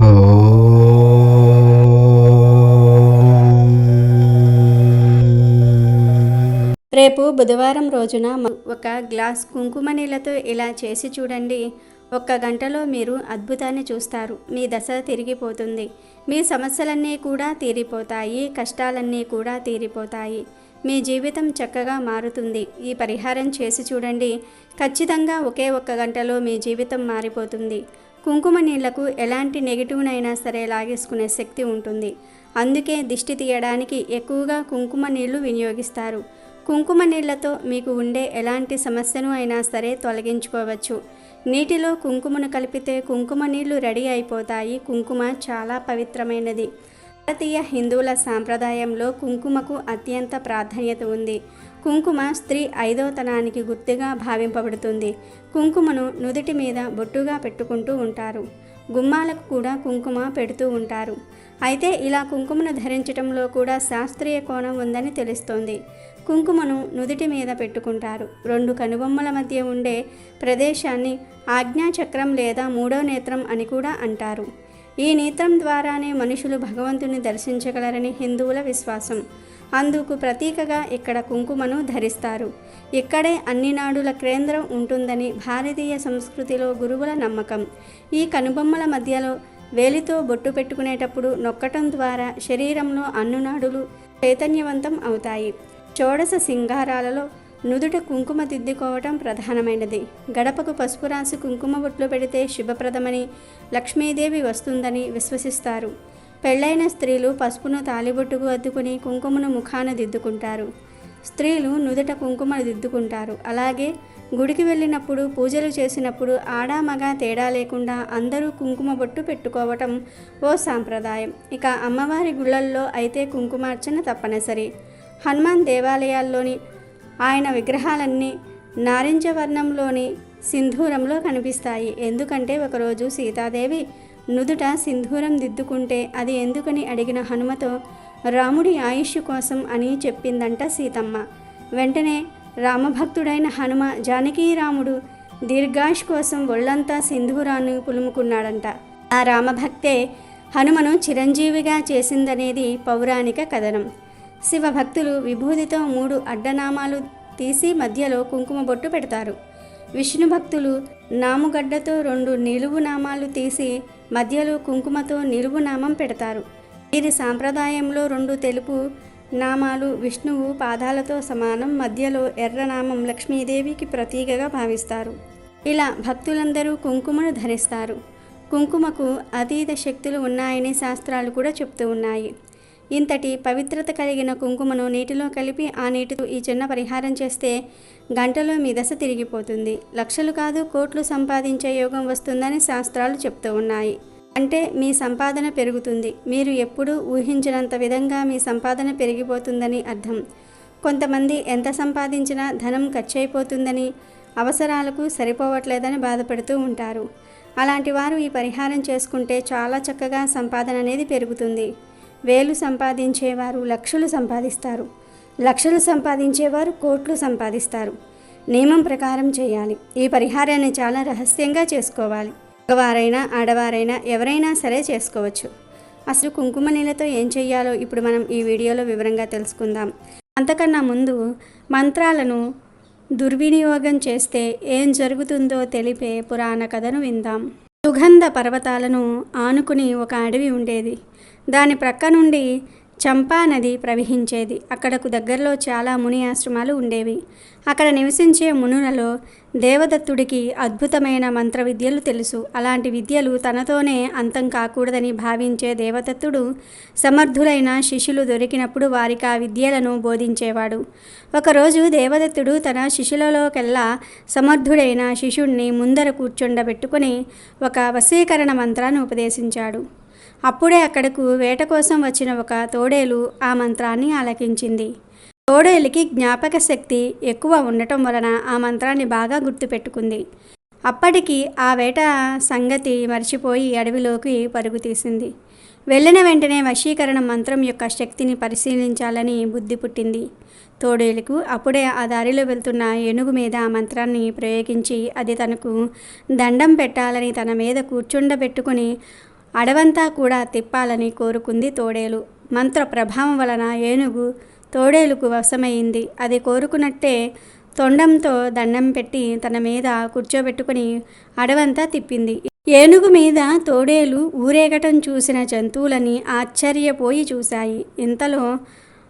రేపు బుధవారం రోజున ఒక గ్లాస్ కుంకుమ నీళ్ళతో ఇలా చేసి చూడండి. ఒక్క గంటలో మీరు అద్భుతాన్ని చూస్తారు. మీ దశ తిరిగిపోతుంది. మీ సమస్యలన్నీ కూడా తీరిపోతాయి. కష్టాలన్నీ కూడా తీరిపోతాయి. మీ జీవితం చక్కగా మారుతుంది. ఈ పరిహారం చేసి చూడండి. ఖచ్చితంగా ఒకే ఒక్క గంటలో మీ జీవితం మారిపోతుంది. కుంకుమ నీళ్ళకు ఎలాంటి నెగిటివ్నైనా సరే లాగేసుకునే శక్తి ఉంటుంది. అందుకే దిష్టి తీయడానికి ఎక్కువగా కుంకుమ నీళ్ళు వినియోగిస్తారు. కుంకుమ నీళ్ళతో మీకు ఉండే ఎలాంటి సమస్యను అయినా సరే తొలగించుకోవచ్చు. నీటిలో కుంకుమను కలిపితే కుంకుమ నీళ్ళు రెడీ అయిపోతాయి. కుంకుమ చాలా పవిత్రమైనది. భారతీయ హిందువుల సాంప్రదాయంలో కుంకుమకు అత్యంత ప్రాధాన్యత ఉంది. కుంకుమ స్త్రీ ఐదోతనానికి గుర్తుగా భావింపబడుతుంది. కుంకుమను నుదుటి మీద బొట్టుగా పెట్టుకుంటూ ఉంటారు. గుమ్మాలకు కూడా కుంకుమ పెడుతూ ఉంటారు. అయితే ఇలా కుంకుమను ధరించటంలో కూడా శాస్త్రీయ కోణం ఉందని తెలుస్తోంది. కుంకుమను నుదుటి మీద పెట్టుకుంటారు. రెండు కనుబొమ్మల మధ్య ఉండే ప్రదేశాన్ని ఆజ్ఞాచక్రం లేదా మూడో నేత్రం అని కూడా అంటారు. ఈ నేత్రం ద్వారానే మనుషులు భగవంతుని దర్శించగలరని హిందువుల విశ్వాసం. అందుకు ప్రతీకగా ఇక్కడ కుంకుమను ధరిస్తారు. ఇక్కడే అన్ని నాడుల కేంద్రం ఉంటుందని భారతీయ సంస్కృతిలో గురువుల నమ్మకం. ఈ కనుబొమ్మల మధ్యలో వేలితో బొట్టు పెట్టుకునేటప్పుడు నొక్కటం ద్వారా శరీరంలో అన్నునాడులు చైతన్యవంతం అవుతాయి. షోడశ సింగారాలలో నుదుట కుంకుమ దిద్దుకోవటం ప్రధానమైనది. గడపకు పసుపు రాసి కుంకుమ బొట్లు పెడితే శుభప్రదమని లక్ష్మీదేవి వస్తుందని విశ్వసిస్తారు. పెళ్ళైన స్త్రీలు పసుపును తాలిబొట్టుకు అద్దుకుని కుంకుమను ముఖాన దిద్దుకుంటారు. స్త్రీలు నుదుట కుంకుమ దిద్దుకుంటారు. అలాగే గుడికి వెళ్ళినప్పుడు పూజలు చేసినప్పుడు ఆడ మగ తేడా లేకుండా అందరూ కుంకుమ బొట్టు పెట్టుకోవటం ఓ సాంప్రదాయం. ఇక అమ్మవారి గుళ్ళల్లో అయితే కుంకుమార్చన తప్పనిసరి. హనుమాన్ దేవాలయాల్లోని ఆయన విగ్రహాలన్నీ నారింజ వర్ణంలోని సింధూరంలో కనిపిస్తాయి. ఎందుకంటే ఒకరోజు సీతాదేవి నుదుట సింధూరం దిద్దుకుంటే అది ఎందుకని అడిగిన హనుమతో రాముడి ఆయుష్ కోసం అని చెప్పిందంట సీతమ్మ. వెంటనే రామభక్తుడైన హనుమ జానకీరాముడు దీర్ఘాష్ కోసం ఒళ్ళంతా సింధూరాన్ని పులుముకున్నాడంట. ఆ రామభక్తే హనుమను చిరంజీవిగా చేసిందనేది పౌరాణిక కథనం. శివభక్తులు విభూతితో మూడు అడ్డనామాలు తీసి మధ్యలో కుంకుమ బొట్టు పెడతారు. విష్ణు భక్తులు నాముగడ్డతో రెండు నిలువు నామాలు తీసి మధ్యలో కుంకుమతో నిలువు నామం పెడతారు. వీరి సాంప్రదాయంలో రెండు తెలుపు నామాలు విష్ణువు పాదాలతో సమానం మధ్యలో ఎర్రనామం లక్ష్మీదేవికి ప్రతీకగా భావిస్తారు. ఇలా భక్తులందరూ కుంకుమను ధరిస్తారు. కుంకుమకు అతీత శక్తులు ఉన్నాయని శాస్త్రాలు కూడా చెప్తూ ఉన్నాయి. ఇంతటి పవిత్రత కలిగిన కుంకుమను నీటిలో కలిపి ఆ నీటితో ఈ చిన్న పరిహారం చేస్తే గంటలో మీ దశ తిరిగిపోతుంది. లక్షలు కాదు కోట్లు సంపాదించే యోగం వస్తుందని శాస్త్రాలు చెప్తూ ఉన్నాయి. అంటే మీ సంపాదన పెరుగుతుంది. మీరు ఎప్పుడూ ఊహించినంత విధంగా మీ సంపాదన పెరిగిపోతుందని అర్థం. కొంతమంది ఎంత సంపాదించినా ధనం ఖర్చయిపోతుందని అవసరాలకు సరిపోవట్లేదని బాధపడుతూ ఉంటారు. అలాంటి వారు ఈ పరిహారం చేసుకుంటే చాలా చక్కగా సంపాదన అనేది పెరుగుతుంది. వేలు సంపాదించేవారు లక్షలు సంపాదిస్తారు. లక్షలు సంపాదించేవారు కోట్లు సంపాదిస్తారు. నియమం ప్రకారం చేయాలి. ఈ పరిహారాన్ని చాలా రహస్యంగా చేసుకోవాలి. మగవారైనా ఆడవారైనా ఎవరైనా సరే చేసుకోవచ్చు. అసలు కుంకుమ నీళ్ళతో ఏం చేయాలో ఇప్పుడు మనం ఈ వీడియోలో వివరంగా తెలుసుకుందాం. అంతకన్నా ముందు మంత్రాలను దుర్వినియోగం చేస్తే ఏం జరుగుతుందో తెలిపే పురాణ కథను విందాం. సుగంధ పర్వతాలను ఆనుకుని ఒక అడవి ఉండేది. దాని ప్రక్క నుండి చంపా నది ప్రవహించేది. అక్కడకు దగ్గరలో చాలా ముని ఆశ్రమాలు ఉండేవి. అక్కడ నివసించే మునులలో దేవదత్తుడికి అద్భుతమైన మంత్ర విద్యలు తెలుసు. అలాంటి విద్యలు తనతోనే అంతం కాకూడదని భావించే దేవదత్తుడు సమర్థులైన శిష్యులు దొరికినప్పుడు వారికి ఆ విద్యలను బోధించేవాడు. ఒకరోజు దేవదత్తుడు తన శిష్యులలోకెల్లా సమర్థుడైన శిష్యుణ్ణి ముందర కూర్చుండబెట్టుకుని ఒక వశీకరణ మంత్రాన్ని ఉపదేశించాడు. అప్పుడే అక్కడకు వేట కోసం వచ్చిన ఒక తోడేలు ఆ మంత్రాన్ని ఆలకించింది. తోడేలుకి జ్ఞాపక శక్తి ఎక్కువ ఉండటం వలన ఆ మంత్రాన్ని బాగా గుర్తుపెట్టుకుంది. అప్పటికి ఆ వేట సంగతి మర్చిపోయి అడవిలోకి పరుగు తీసింది. వెళ్ళిన వెంటనే వశీకరణ మంత్రం యొక్క శక్తిని పరిశీలించాలని బుద్ధి పుట్టింది. తోడేలుకు అప్పుడే ఆ దారిలో వెళ్తున్న ఏనుగు మీద ఆ మంత్రాన్ని ప్రయోగించి అది తనకు దండం పెట్టాలని తన మీద కూర్చుండబెట్టుకుని అడవంతా కూడా తిప్పాలని కోరుకుంది తోడేలు. మంత్ర ప్రభావం వలన ఏనుగు తోడేలుకు వశమైంది. అది కోరుకున్నట్టే తొండంతో దండం పెట్టి తన మీద కూర్చోబెట్టుకుని అడవంతా తిప్పింది. ఏనుగు మీద తోడేలు ఊరేగటం చూసిన జంతువులని ఆశ్చర్యపోయి చూశాయి. ఇంతలో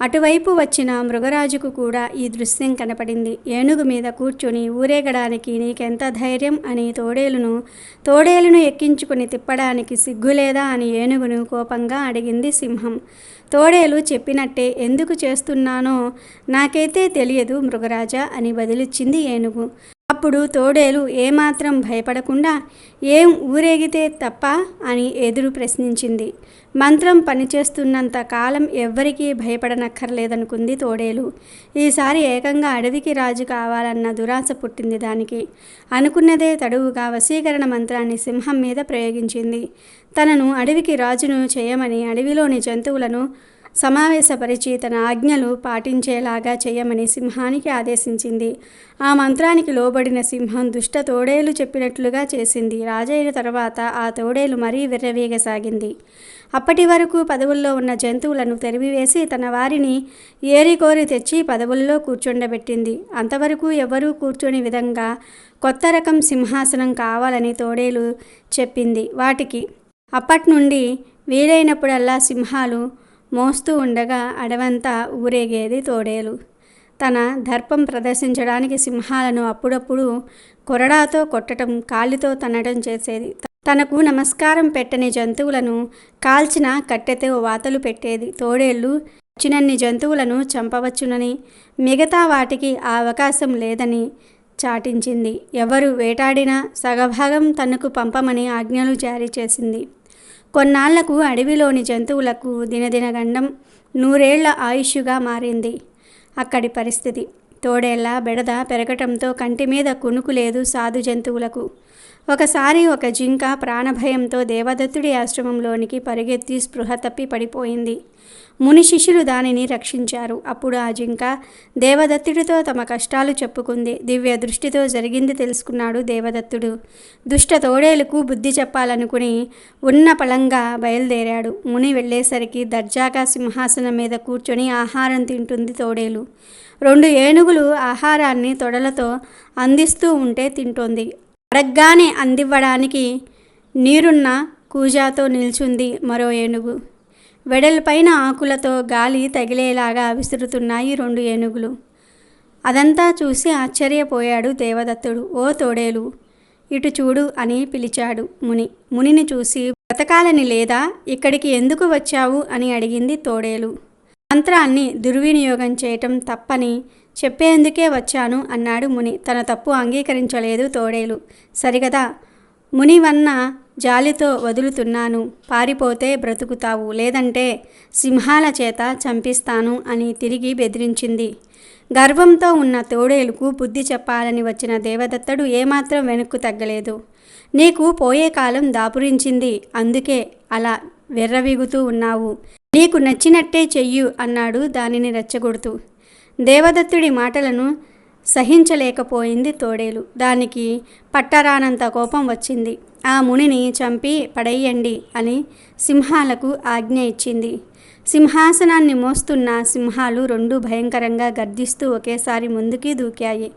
అటువైపు వచ్చిన మృగరాజుకు కూడా ఈ దృశ్యం కనపడింది. ఏనుగు మీద కూర్చొని ఊరేగడానికి నీకెంత ధైర్యం అని తోడేలును తోడేలును ఎక్కించుకుని తిప్పడానికి సిగ్గులేదా అని ఏనుగును కోపంగా అడిగింది సింహం. తోడేలు చెప్పినట్టే ఎందుకు చేస్తున్నానో నాకైతే తెలియదు మృగరాజా అని బదిలిచ్చింది ఏనుగు. అప్పుడు తోడేలు ఏమాత్రం భయపడకుండా ఏం ఊరేగితే తప్ప? అని ఎదురు ప్రశ్నించింది. మంత్రం పనిచేస్తున్నంత కాలం ఎవ్వరికీ భయపడనక్కర్లేదనుకుంది తోడేలు. ఈసారి ఏకంగా అడవికి రాజు కావాలన్న దురాశ పుట్టింది దానికి. అనుకున్నదే తడువుగా వశీకరణ మంత్రాన్ని సింహం మీద ప్రయోగించింది. తనను అడవికి రాజును చేయమని అడవిలోని జంతువులను సమావేశపరిచి తన ఆజ్ఞలు పాటించేలాగా చేయమని సింహానికి ఆదేశించింది. ఆ మంత్రానికి లోబడిన సింహం దుష్ట తోడేలు చెప్పినట్లుగా చేసింది. రాజైన తర్వాత ఆ తోడేలు మరీ విర్రవీగసాగింది. అప్పటి వరకు పదవుల్లో ఉన్న జంతువులను తెరిమివేసి తన వారిని ఏరికోరి తెచ్చి పదవుల్లో కూర్చుండబెట్టింది. అంతవరకు ఎవరూ కూర్చొని విధంగా కొత్త రకం సింహాసనం కావాలని తోడేలు చెప్పింది. వాటికి అప్పటి నుండి వీలైనప్పుడల్లా సింహాలు మోస్తూ ఉండగా అడవంతా ఊరేగేది తోడేలు. తన దర్పం ప్రదర్శించడానికి సింహాలను అప్పుడప్పుడు కొరడాతో కొట్టడం కాలితో తన్నడం చేసేది. తనకు నమస్కారం పెట్టని జంతువులను కాల్చిన కట్టెతో వాతలు పెట్టేది. తోడేళ్ళు చిన్నన్ని జంతువులను చంపవచ్చునని మిగతా వాటికి ఆ అవకాశం లేదని చాటించింది. ఎవరు వేటాడినా సగభాగం తనకు పంపమని ఆజ్ఞలు జారీ చేసింది. కొన్నాళ్ళకు అడవిలోని జంతువులకు దినదినగండం నూరేళ్ళ ఆయుష్గా మారింది. అక్కడి పరిస్థితి. తోడేళ్ళ బెడద పెరగటంతో కంటి మీద కునుకు లేదు సాధు జంతువులకు. ఒకసారి ఒక జింక ప్రాణభయంతో దేవదత్తుడి ఆశ్రమంలోనికి పరిగెత్తి స్పృహ తప్పి పడిపోయింది. ముని శిష్యులు దానిని రక్షించారు. అప్పుడు ఆ జింక దేవదత్తుడితో తమ కష్టాలు చెప్పుకుంది. దివ్య దృష్టితో జరిగింది తెలుసుకున్నాడు దేవదత్తుడు. దుష్ట తోడేలుకు బుద్ధి చెప్పాలనుకుని ఉన్న పళంగా బయలుదేరాడు. ముని వెళ్ళేసరికి దర్జాగా సింహాసనం మీద కూర్చొని ఆహారం తింటుంది తోడేలు. రెండు ఏనుగులు ఆహారాన్ని తొడలతో అందిస్తూ ఉంటే తింటోంది. అడగ్గానే అందివ్వడానికి నీరున్న కూజాతో నిల్చుంది మరో ఏనుగు. వెడల్పైన ఆకులతో గాలి తగిలేలాగా విసురుతున్నాయి రెండు ఏనుగులు. అదంతా చూసి ఆశ్చర్యపోయాడు దేవదత్తుడు. ఓ తోడేలు ఇటు చూడు అని పిలిచాడు ముని. మునిని చూసి బ్రతకాలని లేదా? ఇక్కడికి ఎందుకు వచ్చావు? అని అడిగింది తోడేలు. మంత్రాన్ని దుర్వినియోగం చేయటం తప్పని చెప్పేందుకే వచ్చాను అన్నాడు ముని. తన తప్పు అంగీకరించలేదు తోడేలు. సరిగదా? ముని వన్న జాలితో వదులుతున్నాను పారిపోతే బ్రతుకుతావు లేదంటే సింహాల చేత చంపిస్తాను అని తిరిగి బెదిరించింది. గర్వంతో ఉన్న తోడేలుకు బుద్ధి చెప్పాలని వచ్చిన దేవదత్తడు ఏమాత్రం వెనక్కు తగ్గలేదు. నీకు పోయే కాలం దాపురించింది అందుకే అలా వెర్రవీగుతూ ఉన్నావు. నీకు నచ్చినట్టే చెయ్యు అన్నాడు దానిని రెచ్చగొడుతూ. దేవదత్తుడి మాటలను సహించలేకపోయింది తోడేలు. దానికి పట్టరానంత కోపం వచ్చింది. ఆ మునిని చంపి పడేయండి అని సింహాలకు ఆజ్ఞ ఇచ్చింది. సింహాసనాన్ని మోస్తున్న సింహాలు రెండు భయంకరంగా గర్దిస్తూ ఒకేసారి ముందుకి దూకాయి.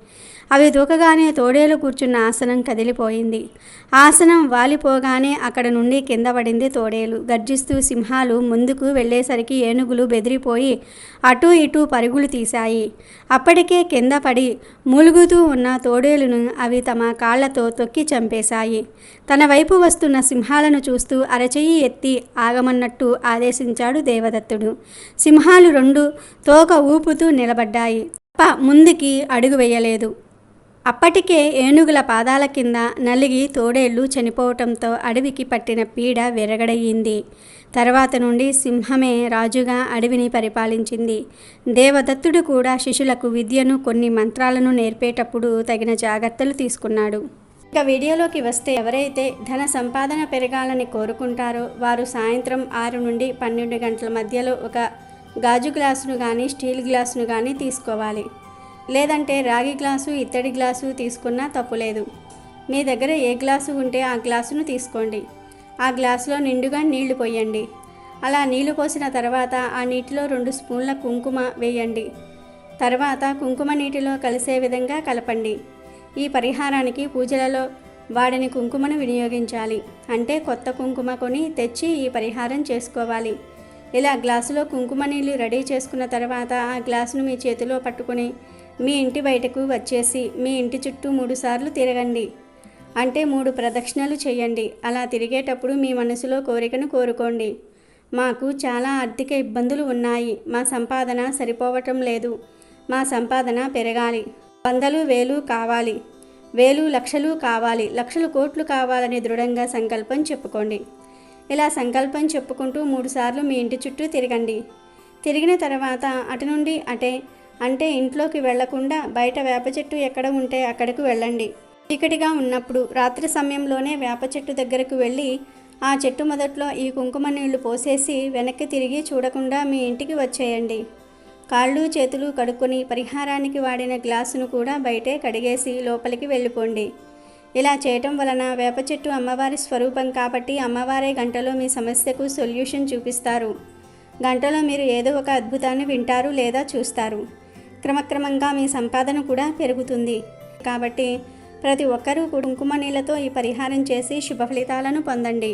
అవి దూకగానే తోడేలు కూర్చున్న ఆసనం కదిలిపోయింది. ఆసనం వాలిపోగానే అక్కడ నుండి కింద పడింది తోడేలు. గర్జిస్తూ సింహాలు ముందుకు వెళ్ళేసరికి ఏనుగులు బెదిరిపోయి అటూ ఇటూ పరుగులు తీశాయి. అప్పటికే కింద పడి మూలుగుతూ ఉన్న తోడేలును అవి తమ కాళ్ళతో తొక్కి చంపేశాయి. తన వైపు వస్తున్న సింహాలను చూస్తూ అరచెయ్యి ఎత్తి ఆగమన్నట్టు ఆదేశించాడు దేవదత్తుడు. సింహాలు రెండు తోక ఊపుతూ నిలబడ్డాయి. తప్ప ముందుకి అడుగు వేయలేదు. అప్పటికే ఏనుగుల పాదాల కింద నలిగి తోడేళ్ళు చనిపోవటంతో అడవికి పట్టిన పీడ విరగడయ్యింది. తర్వాత నుండి సింహమే రాజుగా అడవిని పరిపాలించింది. దేవదత్తుడు కూడా శిష్యులకు విద్యను కొన్ని మంత్రాలను నేర్పేటప్పుడు తగిన జాగ్రత్తలు తీసుకున్నాడు. ఇక వీడియోలోకి వస్తే ఎవరైతే ధన సంపాదన పెరగాలని కోరుకుంటారో వారు సాయంత్రం ఆరు నుండి పన్నెండు గంటల మధ్యలో ఒక గాజు గ్లాసును కానీ స్టీల్ గ్లాసును కానీ తీసుకోవాలి. లేదంటే రాగి గ్లాసు ఇత్తడి గ్లాసు తీసుకున్నా తప్పులేదు. మీ దగ్గర ఏ గ్లాసు ఉంటే ఆ గ్లాసును తీసుకోండి. ఆ గ్లాసులో నిండుగా నీళ్ళు పోయండి. అలా నీళ్ళు పోసిన తర్వాత ఆ నీటిలో రెండు స్పూన్ల కుంకుమ వేయండి. తర్వాత కుంకుమ నీటిలో కలిసే విధంగా కలపండి. ఈ పరిహారానికి పూజలలో వాడిని కుంకుమను వినియోగించాలి. అంటే కొత్త కుంకుమ కొని తెచ్చి ఈ పరిహారం చేసుకోవాలి. ఇలా గ్లాసులో కుంకుమ నీళ్ళు రెడీ చేసుకున్న తర్వాత ఆ గ్లాసును మీ చేతిలో పట్టుకుని మీ ఇంటి బయటకు వచ్చేసి మీ ఇంటి చుట్టూ మూడుసార్లు తిరగండి. అంటే మూడు ప్రదక్షిణలు చేయండి అలా తిరిగేటప్పుడు మీ మనసులో కోరికను కోరుకోండి. మాకు చాలా ఆర్థిక ఇబ్బందులు ఉన్నాయి. మా సంపాదన సరిపోవటం లేదు. మా సంపాదన పెరగాలి. వందలు వేలు కావాలి. వేలు లక్షలు కావాలి. లక్షలు కోట్లు కావాలని దృఢంగా సంకల్పం చెప్పుకోండి. ఇలా సంకల్పం చెప్పుకుంటూ మూడుసార్లు మీ ఇంటి చుట్టూ తిరగండి. తిరిగిన తర్వాత అటు నుండి అటే అంటే ఇంట్లోకి వెళ్ళకుండా బయట వేప చెట్టు ఎక్కడ ఉంటే అక్కడికి వెళ్ళండి. చీకటిగా ఉన్నప్పుడు రాత్రి సమయంలోనే వేప చెట్టు దగ్గరకు వెళ్ళి ఆ చెట్టు మొదట్లో ఈ కుంకుమ నీళ్ళు పోసేసి వెనక్కి తిరిగి చూడకుండా మీ ఇంటికి వచ్చేయండి. కాళ్ళు చేతులు కడుక్కొని పరిహారానికి వాడిన గ్లాసును కూడా బయటే కడిగేసి లోపలికి వెళ్ళిపోండి. ఇలా చేయటం వలన వేప చెట్టు అమ్మవారి స్వరూపం కాబట్టి అమ్మవారే గంటలో మీ సమస్యకు సొల్యూషన్ చూపిస్తారు. గంటలో మీరు ఏదో ఒక అద్భుతాన్ని వింటారు లేదా చూస్తారు. క్రమక్రమంగా మీ సంపాదన కూడా పెరుగుతుంది. కాబట్టి ప్రతి ఒక్కరూ కుంకుమ నీళ్ళతో ఈ పరిహారం చేసి శుభ ఫలితాలను పొందండి.